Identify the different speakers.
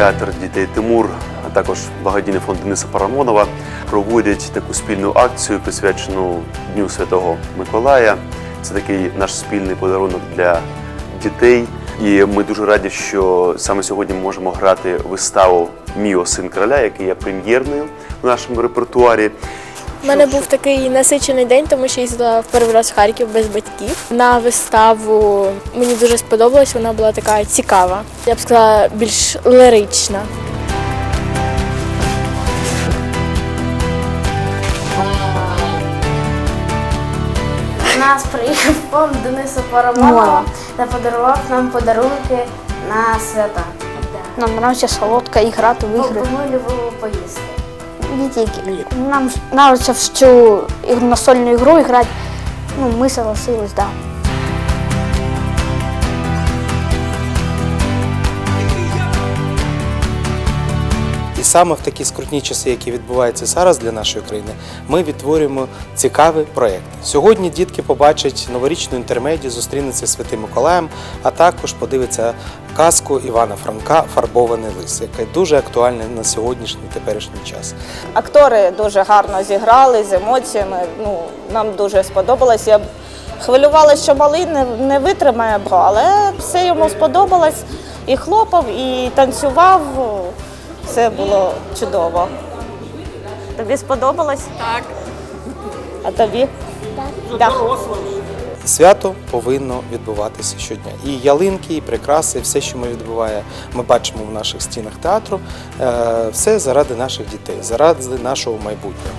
Speaker 1: театр дітей Тимур, а також благодійний фонд Дениса Парамонова проводять таку спільну акцію, присвячену Дню Святого Миколая. Це такий наш спільний подарунок для дітей. І ми дуже раді, що саме сьогодні ми можемо грати виставу Міо син короля, який є прем'єрною в нашому репертуарі.
Speaker 2: У мене був такий насичений день, тому що їздила в перший раз в Харків без батьків. На виставу мені дуже сподобалась, вона була така цікава. Я б сказала, більш лирична.
Speaker 3: Нас приїхав фонд Дениса Парамонова та подарував нам подарунки на свята.
Speaker 4: Нам подобається солодка і грати в
Speaker 3: Бо
Speaker 4: ігри.
Speaker 3: ми любимо поїсти.
Speaker 4: Не. Нам подобається в цю ігру- игру грати. Ну, ми согласились. Да.
Speaker 5: Саме в такі скрутні часи, які відбуваються зараз для нашої країни, ми відтворюємо цікаві проекти. Сьогодні дітки побачать новорічну інтермедію, зустрінуться з Святим Миколаєм, а також подивиться казку Івана Франка Фарбований лис, яка дуже актуальна на сьогоднішній теперішній час.
Speaker 6: Актори дуже гарно зіграли з емоціями. Ну, нам дуже сподобалось. Я хвилювалася, що малий не, не витримає, але все йому сподобалось. І хлопав, і танцював. Все було чудово. Тобі сподобалось? Так. А тобі? Так.
Speaker 5: Свято повинно відбуватися щодня. І ялинки, і прикраси, і все, що ми відбуває, ми бачимо в наших стінах театру. е, Все заради наших дітей, заради нашого майбутнього.